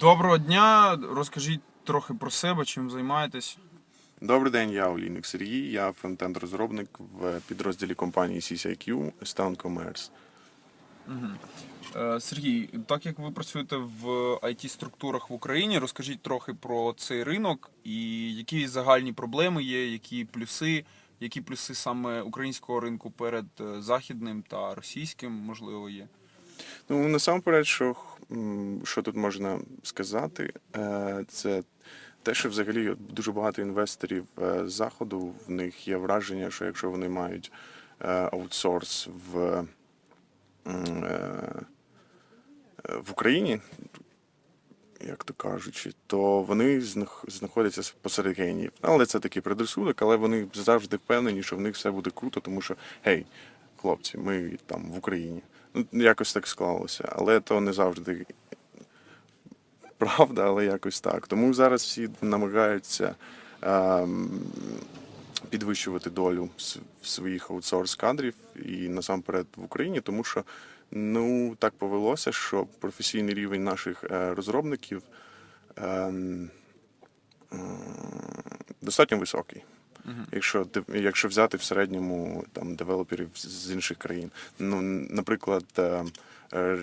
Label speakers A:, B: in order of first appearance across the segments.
A: Доброго дня. Розкажіть трохи про себе, чим займаєтесь.
B: Добрий день, я Олійник Сергій, я фронтенд-розробник в підрозділі компанії CCIQ Stone Commerce.
A: Е, Сергій, так як ви працюєте в it структурах в Україні, розкажіть трохи про цей ринок і які загальні проблеми є, які плюси, які плюси саме українського ринку перед е, західним та російським, можливо, є.
B: Ну, насамперед, що, що тут можна сказати, е, це те, що взагалі дуже багато інвесторів е, заходу, в них є враження, що якщо вони мають е, аутсорс в, в Україні, як то кажучи, то вони знаходяться посеред геніїв. Але це такий предрассудок, але вони завжди впевнені, що в них все буде круто, тому що гей, хлопці, ми там в Україні. Ну, якось так склалося. Але то не завжди правда, але якось так. Тому зараз всі намагаються ем, підвищувати долю своїх аутсорс кадрів і насамперед в Україні, тому що ну так повелося, що професійний рівень наших е, розробників ем, достатньо високий. Якщо якщо взяти в середньому там девелоперів з- інших країн, ну наприклад, е, е,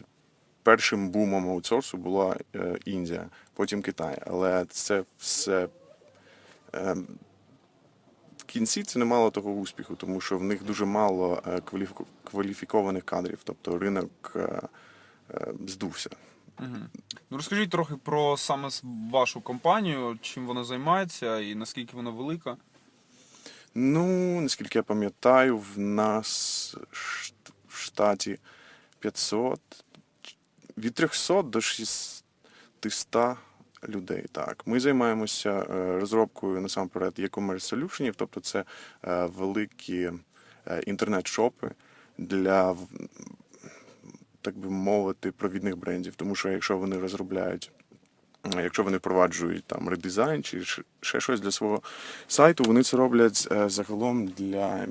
B: першим бумом аутсорсу була е, Індія, потім Китай, але це все в кінці це не мало того успіху, тому що в них дуже мало кваліфікованих кадрів, тобто ринок здувся.
A: Ну, розкажіть трохи про саме вашу компанію, чим вона займається і наскільки вона велика.
B: Ну, наскільки я пам'ятаю, в нас в штаті 500, від 300 до 600 людей. Так, ми займаємося е, розробкою насамперед e-commerce solutionів, тобто це е, великі е, інтернет-шопи для так би мовити, провідних брендів. Тому що якщо вони розробляють Якщо вони впроваджують там редизайн чи ще щось для свого сайту, вони це роблять е, загалом для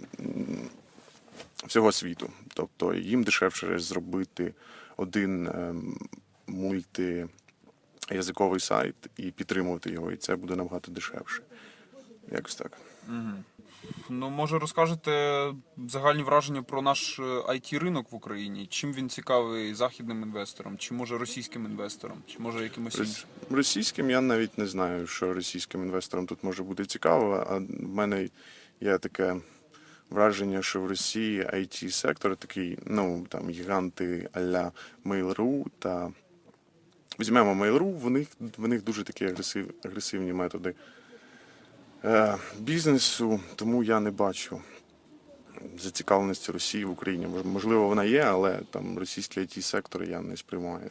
B: всього світу. Тобто їм дешевше зробити один ем, мультиязиковий сайт і підтримувати його, і це буде набагато дешевше. Якось так.
A: Ну, може, розкажете загальні враження про наш it ринок в Україні? Чим він цікавий західним інвесторам, чи може російським інвесторам, чи може якимось іншим?
B: Російським я навіть не знаю, що російським інвесторам тут може бути цікаво. А в мене є таке враження, що в Росії it сектор такий, ну там гіганти а-ля Mail.ru та візьмемо Mail.ru, в них, в них дуже такі агресив, агресивні методи е, бізнесу, тому я не бачу зацікавленості Росії в Україні. Можливо, вона є, але там російський it сектор я не сприймаю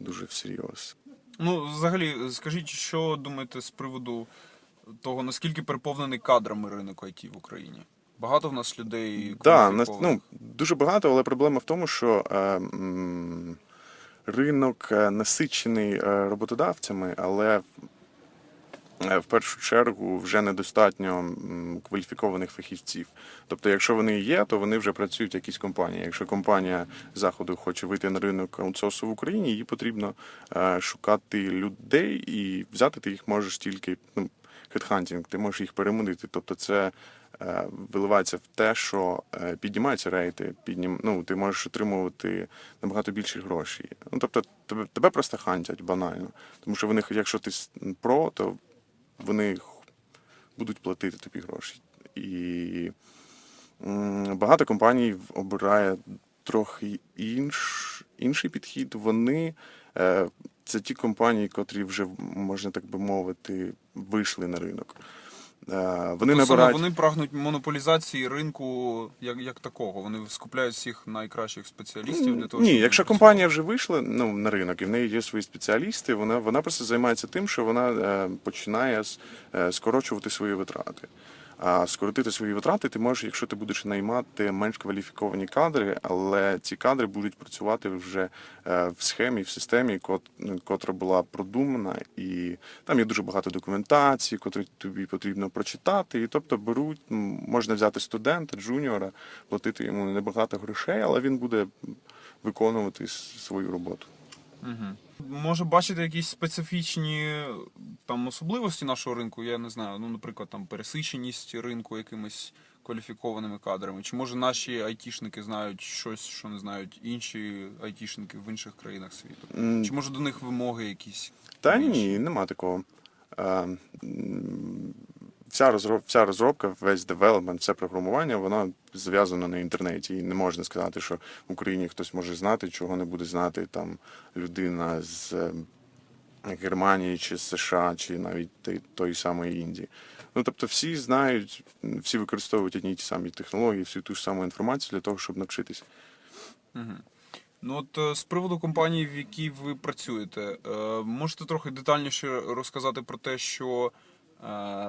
B: дуже всерйоз.
A: Ну, взагалі, скажіть, що думаєте з приводу того, наскільки переповнений кадрами ринок IT в Україні? Багато в нас людей
B: Так, нас, ну, дуже багато, але проблема в тому, що е, м, ринок е, насичений е, роботодавцями, але е, в першу чергу вже недостатньо кваліфікованих фахівців. Тобто, якщо вони є, то вони вже працюють в якійсь компанії. Якщо компанія заходу хоче вийти на ринок аутсорсу в Україні, їй потрібно е, шукати людей і взяти ти їх можеш тільки ну, хедхантінг, ти можеш їх переманити. Тобто це е, виливається в те, що е, піднімаються рейти, піднім... ну, ти можеш отримувати набагато більше грошей. Ну, тобто тебе, тебе просто хантять банально. Тому що вони, якщо ти про, то вони будуть платити тобі гроші. І багато компаній обирає трохи інш, інший підхід. Вони е, це ті компанії, котрі вже, можна так би мовити, вийшли на ринок. Е, Вони
A: набирають... саме вони прагнуть монополізації ринку як, як такого. Вони скупляють всіх найкращих спеціалістів для того,
B: Ні,
A: щоб
B: якщо компанія вже вийшла ну, на ринок і в неї є свої спеціалісти, вона, вона просто займається тим, що вона е, починає е, скорочувати свої витрати. Скоротити свої витрати ти можеш, якщо ти будеш наймати менш кваліфіковані кадри, але ці кадри будуть працювати вже е, в схемі, в системі, кот- котра була продумана, і там є дуже багато документації, котрі тобі потрібно прочитати. І тобто беруть, можна взяти студента, джуніора, платити йому небагато грошей, але він буде виконувати свою роботу.
A: Угу. Може бачити якісь специфічні там особливості нашого ринку, я не знаю, ну, наприклад, там пересиченість ринку якимись кваліфікованими кадрами. Чи може наші айтішники знають щось, що не знають інші айтішники в інших країнах світу? Чи може до них вимоги якісь?
B: Та
A: більші?
B: ні, нема такого. Е, Вся розроб, вся розробка, весь девелопмент, все програмування, воно зв'язано на інтернеті. І не можна сказати, що в Україні хтось може знати, чого не буде знати там людина з е, Германії чи з США, чи навіть тої самої Індії. Ну тобто всі знають, всі використовують одні й ті самі технології, всю ту ж саму інформацію для того, щоб навчитись.
A: Мгм. Ну от е, з приводу компанії, в якій ви працюєте, е, можете трохи детальніше розказати про те, що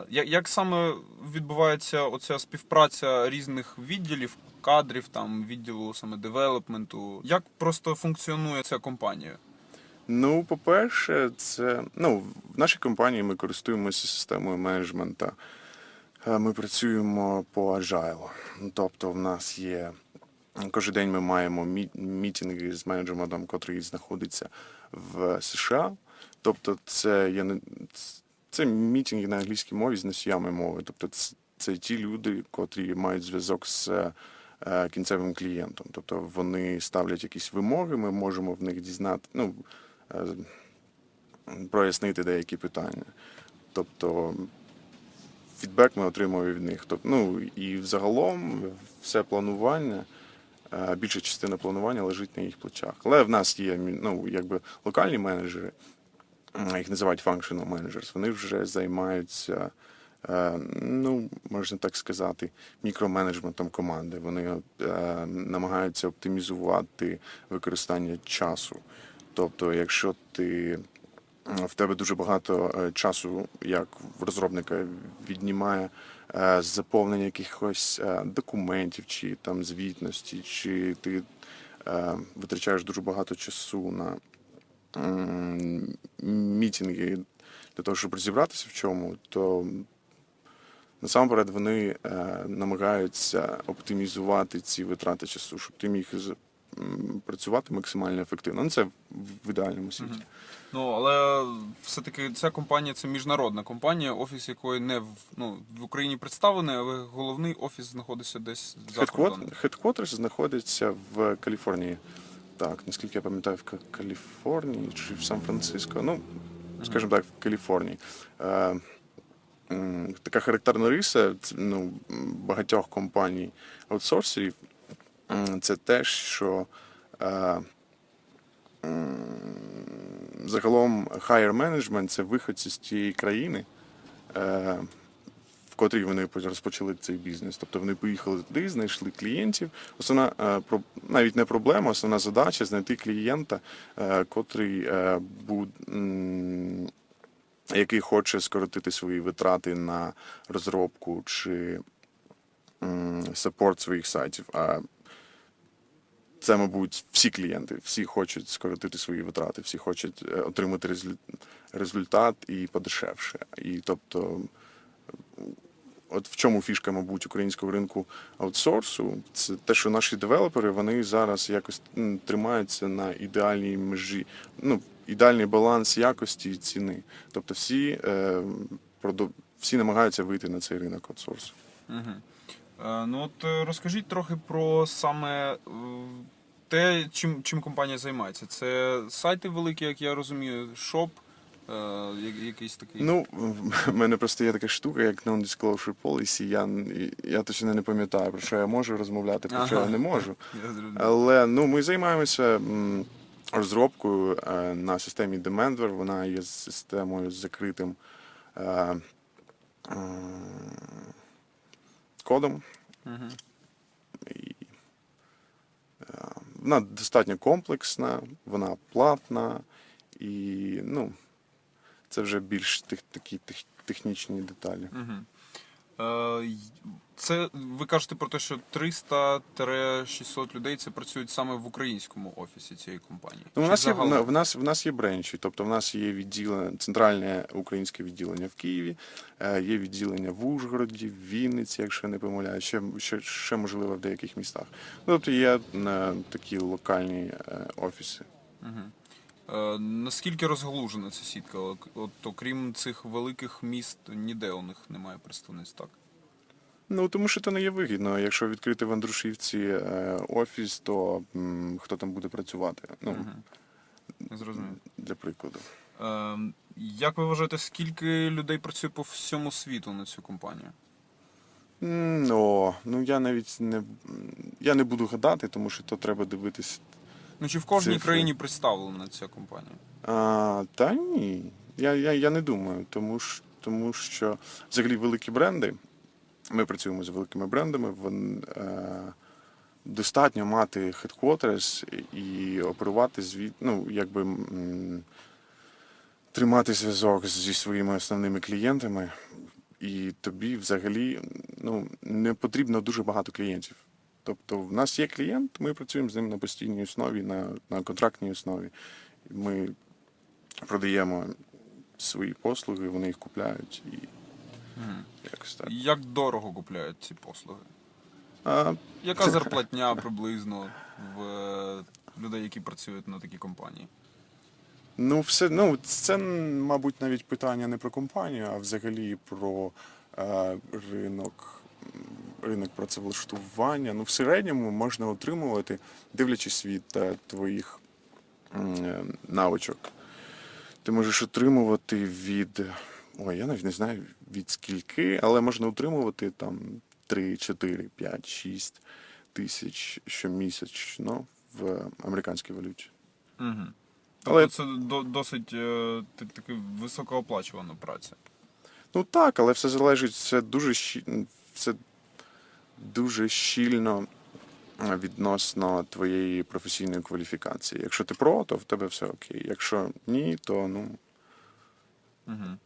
A: як, як саме відбувається оця співпраця різних відділів, кадрів, там відділу саме девелопменту, як просто функціонує ця компанія?
B: Ну, по-перше, це ну, в нашій компанії ми користуємося системою менеджмента. Е, Ми працюємо по agile. Тобто, в нас є кожен день ми маємо мі- мітинги з менеджментом, котрий знаходиться в США. Тобто, це є не це мітинги на англійській мові з носіями мови. Тобто, це, це ті люди, котрі мають зв'язок з е, кінцевим клієнтом. Тобто вони ставлять якісь вимоги, ми можемо в них дізнати, ну, е, прояснити деякі питання. Тобто фідбек ми отримуємо від них. Тобто, ну, і взагалом все планування, е, більша частина планування лежить на їх плечах. Але в нас є ну, якби локальні менеджери, їх називають functional managers, вони вже займаються. е, Ну, можна так сказати, мікроменеджментом команди. Вони е, намагаються оптимізувати використання часу. Тобто, якщо ти в тебе дуже багато е, часу, як в розробника, віднімає заповнення якихось документів чи там звітності, чи ти витрачаєш дуже багато часу на м, мітинги для того, щоб розібратися в чому, то насамперед вони е, намагаються оптимізувати ці витрати часу, щоб ти міг працювати максимально ефективно. Ну, це в ідеальному світі.
A: Ну але все-таки ця компанія це міжнародна компанія, офіс якої не в ну в Україні представлений, але головний офіс знаходиться десь за кордоном.
B: Headquarters знаходиться в Каліфорнії. Так, наскільки я пам'ятаю, в Каліфорнії чи в Сан-Франциско. Ну, скажімо так, в Каліфорнії. Е, така характерна риса ну, багатьох компаній аутсорсерів це те, що е, м, загалом higher management це виходці з тієї країни. Е, котрій вони розпочали цей бізнес. Тобто вони поїхали туди, знайшли клієнтів. Основна е, навіть не проблема, основна задача знайти клієнта, е, котрий е, буд, який хоче скоротити свої витрати на розробку чи м, саппорт своїх сайтів. А це, мабуть, всі клієнти, всі хочуть скоротити свої витрати, всі хочуть отримати результат і подешевше. І тобто от в чому фішка, мабуть, українського ринку аутсорсу, це те, що наші девелопери вони зараз якось тримаються на ідеальній межі, ну, ідеальний баланс якості і ціни. Тобто всі, е, продо- всі намагаються вийти на цей ринок аутсорсу.
A: Угу. Е, ну от е, розкажіть трохи про саме е, те, чим, чим компанія займається. Це сайти великі, як я розумію, шоп, якийсь такий.
B: Ну, в мене просто є така штука, як non-disclosure policy. Я, я точно не пам'ятаю, про що я можу розмовляти, про що я не можу.
A: Я.
B: Але ну, ми займаємося розробкою е, на системі Demandware. Вона є системою з закритим е, кодом.
A: Мгм.
B: І, е, вона достатньо комплексна, вона платна і ну, це вже більш тих, такі тех, технічні деталі.
A: Мгм. Е, Це ви кажете про те, що 300-600 людей це працюють саме в українському офісі цієї компанії.
B: Ну,
A: Чи
B: нас є
A: загалом?
B: в нас в нас є бренчі, тобто в нас є відділення, центральне українське відділення в Києві, е, є відділення в Ужгороді, в Вінниці, якщо я не помиляю, ще, ще, ще можливо в деяких містах. Ну, тобто є е, такі локальні е, офіси.
A: Мгм. Е, Наскільки розгалужена ця сітка? От, окрім цих великих міст, ніде у них немає представництв, так?
B: Ну, тому що це не є вигідно. Якщо відкрити в Андрушівці е, офіс, то м, хто там буде працювати? Ну,
A: Мгм. Зрозумів.
B: для прикладу.
A: Е, Як ви вважаєте, скільки людей працює по всьому світу на цю компанію?
B: О, ну я навіть не я не буду гадати, тому що то треба дивитись.
A: Ну чи в кожній
B: Цифри.
A: країні представлена ця компанія?
B: А, та ні. Я, я, я не думаю, тому що, тому що взагалі великі бренди. Ми працюємо з великими брендами. Вон, е, достатньо мати headquarters і оперувати звід, ну, якби м, тримати зв'язок зі своїми основними клієнтами. І тобі взагалі ну, не потрібно дуже багато клієнтів. Тобто, в нас є клієнт, ми працюємо з ним на постійній основі, на, на контрактній основі. Ми продаємо свої послуги, вони їх купляють і
A: Мгм.
B: якось так.
A: Як дорого купляють ці послуги?
B: А,
A: Яка зарплатня приблизно в е, людей, які працюють на такій компанії?
B: ну, все, ну, це, мабуть, навіть питання не про компанію, а взагалі про е, ринок, ринок працевлаштування. Ну, в середньому можна отримувати, дивлячись від е, твоїх е, навичок. Ти можеш отримувати від. Ой, я навіть не знаю від скільки, але можна отримувати там 3, 4, 5, 6 тисяч щомісячно в американській валюті.
A: Угу.
B: Але-
A: Тобто це досить е, таки високооплачувана праця.
B: Ну так, але все залежить, це дуже це дуже щільно е, відносно твоєї професійної кваліфікації. Якщо ти про, то в тебе все окей. Якщо ні, то ну.
A: Угу.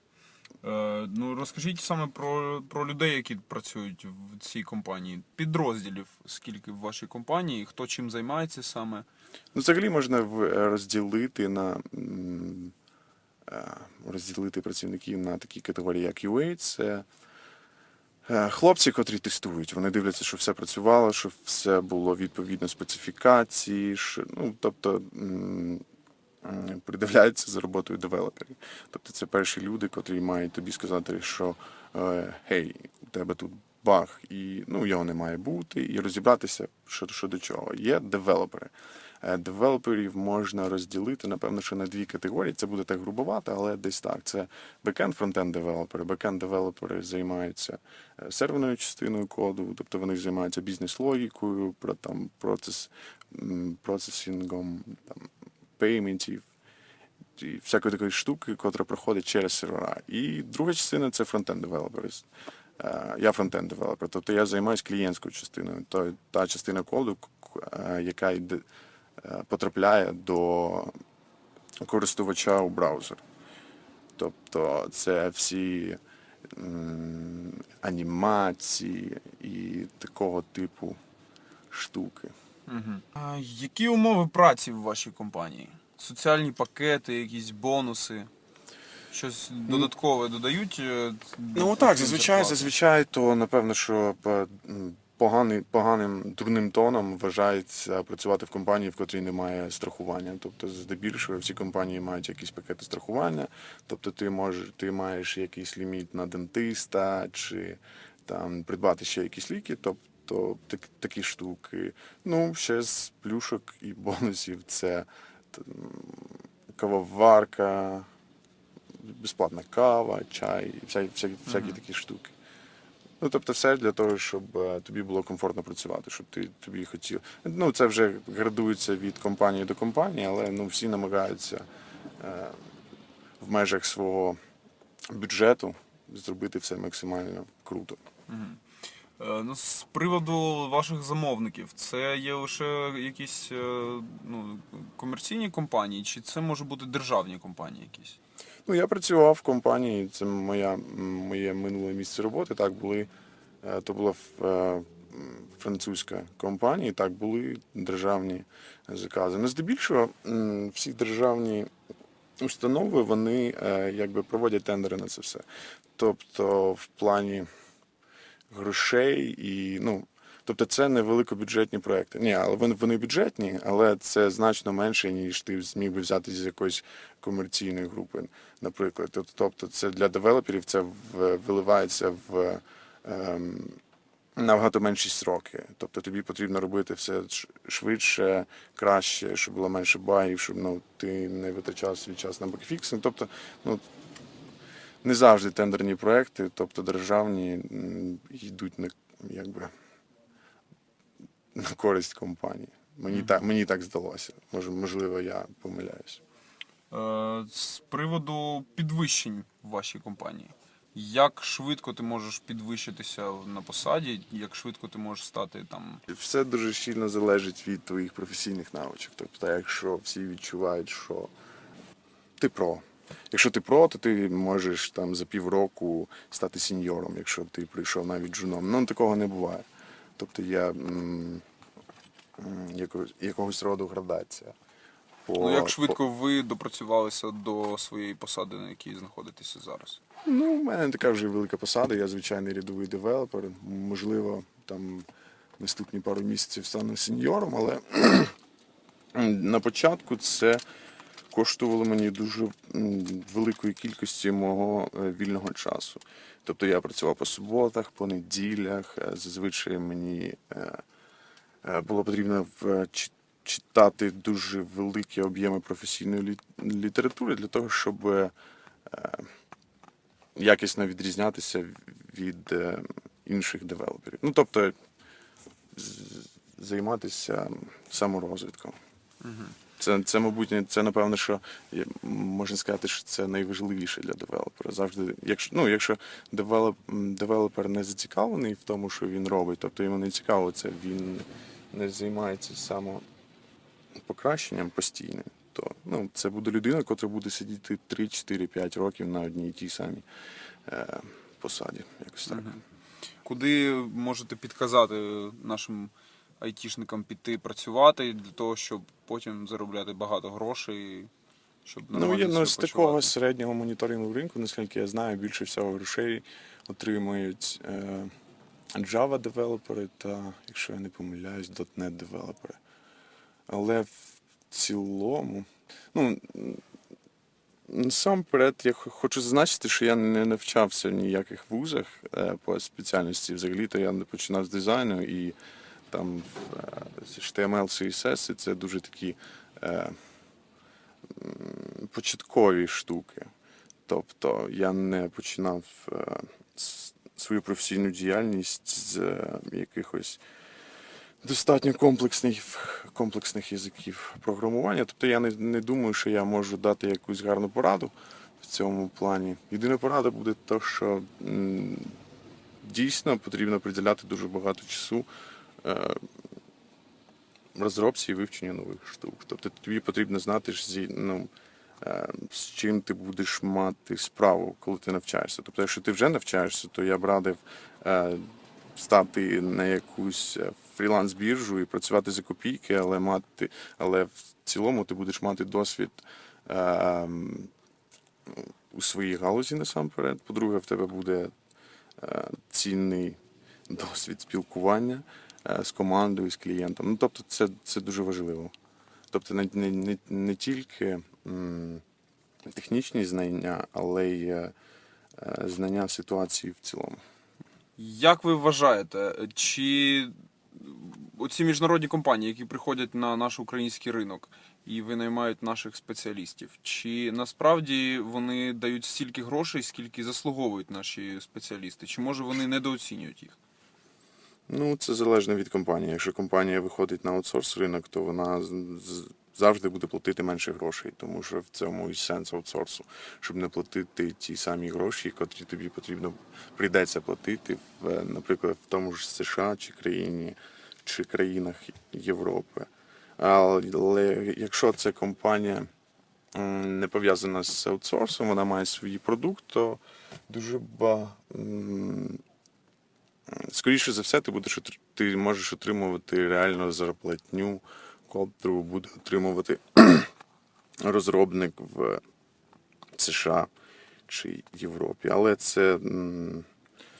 A: Е, ну розкажіть саме про, про людей, які працюють в цій компанії. Підрозділів, скільки в вашій компанії, хто чим займається саме.
B: Ну, взагалі можна е, розділити на е, розділити працівників на такі категорії, як UA. Це хлопці, котрі тестують. Вони дивляться, що все працювало, що все було відповідно специфікації. Що, ну, тобто придивляються за роботою девелоперів. Тобто це перші люди, котрі мають тобі сказати, що е, гей, у тебе тут баг, і ну, його не має бути, і розібратися, що, що до чого. Є девелопери. Е, Девелоперів можна розділити, напевно, що на дві категорії. Це буде так грубовато, але десь так. Це бекенд, фронтенд девелопери. Бекенд девелопери займаються е, серверною частиною коду, тобто вони займаються бізнес-логікою, про там процес, процесінгом там, пейментів і всякої такої штуки, котра проходить через сервера. І друга частина це фронтенд девелопери. Е, Я фронтенд девелопер, тобто я займаюся клієнтською частиною, то та частина коду, яка йде, потрапляє до користувача у браузер. Тобто це всі анімації і такого типу штуки.
A: Угу. А, які умови праці в вашій компанії? Соціальні пакети, якісь бонуси? Щось додаткове додають? е,
B: Ну так, зазвичай, зазвичай, то напевно, що поганий, поганим дурним тоном вважається працювати в компанії, в котрій немає страхування. Тобто, здебільшого всі компанії мають якісь пакети страхування. Тобто, ти можеш, ти маєш якийсь ліміт на дентиста чи там придбати ще якісь ліки. Тобто так, такі штуки. Ну, ще з плюшок і бонусів це т- м, кавоварка, безплатна кава, чай, всякі, всякі, всякі такі штуки. Ну, тобто, все для того, щоб е, тобі було комфортно працювати, щоб ти тобі хотів. Ну, це вже градується від компанії до компанії, але ну, всі намагаються е, в межах свого бюджету зробити все максимально круто.
A: Е, Ну, з приводу ваших замовників, це є лише якісь ну, комерційні компанії, чи це може бути державні компанії якісь?
B: Ну, я працював в компанії, це моя, моє минуле місце роботи. Так були, е, то була е, французька компанія, так були державні закази. Ну, здебільшого всі державні установи вони е, якби проводять тендери на це все. Тобто, в плані грошей і ну. Тобто це не великобюджетні проекти. Ні, але вони, вони бюджетні, але це значно менше, ніж ти зміг би взяти з якоїсь комерційної групи, наприклад. Тобто це для девелоперів це в- виливається в ем, набагато менші сроки. Тобто тобі потрібно робити все швидше, краще, щоб було менше багів, щоб ну, ти не витрачав свій час на бекфіксинг. Тобто, ну, не завжди тендерні проекти, тобто державні, йдуть на, якби, на користь компанії. Мені, так, мені так здалося. Може, можливо, я помиляюсь.
A: Е, З приводу підвищень в вашій компанії. Як швидко ти можеш підвищитися на посаді, як швидко ти можеш стати там.
B: Все дуже щільно залежить від твоїх професійних навичок. Тобто, якщо всі відчувають, що ти про. Якщо ти про, то ти можеш там за півроку стати сеньором, якщо ти прийшов навіть джуном. Ну такого не буває. Тобто є якогось, роду градація. По,
A: Ну як
B: по-
A: швидко ви допрацювалися до своєї посади, на якій знаходитеся зараз?
B: Ну, у мене не така вже велика посада, я звичайний рядовий девелопер. Можливо, там наступні пару місяців стану сеньором, але на початку це коштувало мені дуже великої кількості мого е, вільного часу. Тобто я працював по суботах, по неділях. е, Зазвичай мені е, було потрібно читати дуже великі об'єми професійної літератури для того, щоб якісно відрізнятися від інших девелоперів. Ну, тобто займатися саморозвитком. Це, це, мабуть, це напевно, що можна сказати, що це найважливіше для девелопера. Завжди, якщо ну, якщо девелоп, девелопер не зацікавлений в тому, що він робить, тобто йому не цікаво це, він не займається самопокращенням постійним, то ну, це буде людина, яка буде сидіти 3, 4, 5 років на одній і тій самій е, посаді. Якось так.
A: Куди можете підказати нашим айтішникам піти працювати для того, щоб потім заробляти багато грошей, щоб
B: Ну, є ну, з такого середнього моніторингу ринку, наскільки я знаю, більше всього грошей отримують е, Java девелопери та, якщо я не помиляюсь, .NET девелопери. Але в цілому, ну, насамперед, я хочу зазначити, що я не навчався в ніяких вузах е, по спеціальності. Взагалі-то я не починав з дизайну і там е, HTML, CSS, і це дуже такі. Е, початкові штуки. Тобто я не починав е, свою професійну діяльність з е, якихось достатньо комплексних, комплексних язиків програмування. Тобто я не, не думаю, що я можу дати якусь гарну пораду в цьому плані. Єдина порада буде те, що м, дійсно потрібно приділяти дуже багато часу. Е, розробці і вивченню нових штук. Тобто тобі потрібно знати, зі- ну, е, з чим ти будеш мати справу, коли ти навчаєшся. Тобто, якщо ти вже навчаєшся, то я б радив е, стати на якусь фріланс-біржу і працювати за копійки, але мати, але в цілому ти будеш мати досвід. У своїй галузі насамперед. По-друге, в тебе буде цінний досвід спілкування з командою, з клієнтом. Ну, тобто, це, це дуже важливо. Тобто, не, не, не, тільки м, технічні знання, але й е, е, знання ситуації в цілому.
A: Як ви вважаєте, чи оці міжнародні компанії, які приходять на наш український ринок і винаймають наших спеціалістів, чи насправді вони дають стільки грошей, скільки заслуговують наші спеціалісти? Чи може вони недооцінюють їх?
B: Ну, це залежно від компанії. Якщо компанія виходить на аутсорс ринок, то вона завжди буде платити менше грошей, тому що в цьому і сенс аутсорсу, щоб не платити ті самі гроші, котрі тобі потрібно прийдеться платити в, наприклад, в тому ж США чи країні чи країнах Європи. Але якщо це компанія не пов'язана з аутсорсом, вона має свій продукт, то дуже ба. Скоріше за все, ти будеш ти можеш отримувати реально зарплатню, котру буде отримувати розробник в США чи Європі. Але це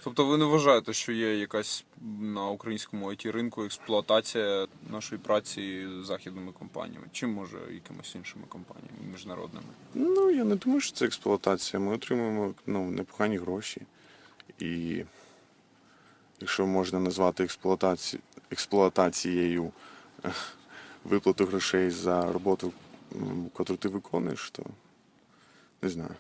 A: Тобто ви не вважаєте, що є якась на українському it ринку експлуатація нашої праці західними компаніями? Чи може якимось іншими компаніями міжнародними?
B: Ну, я не думаю, що це експлуатація. Ми отримуємо ну, непогані гроші. І якщо можна назвати експлуатаці... експлуатацією е, виплату грошей за роботу, яку ти виконуєш, то не знаю.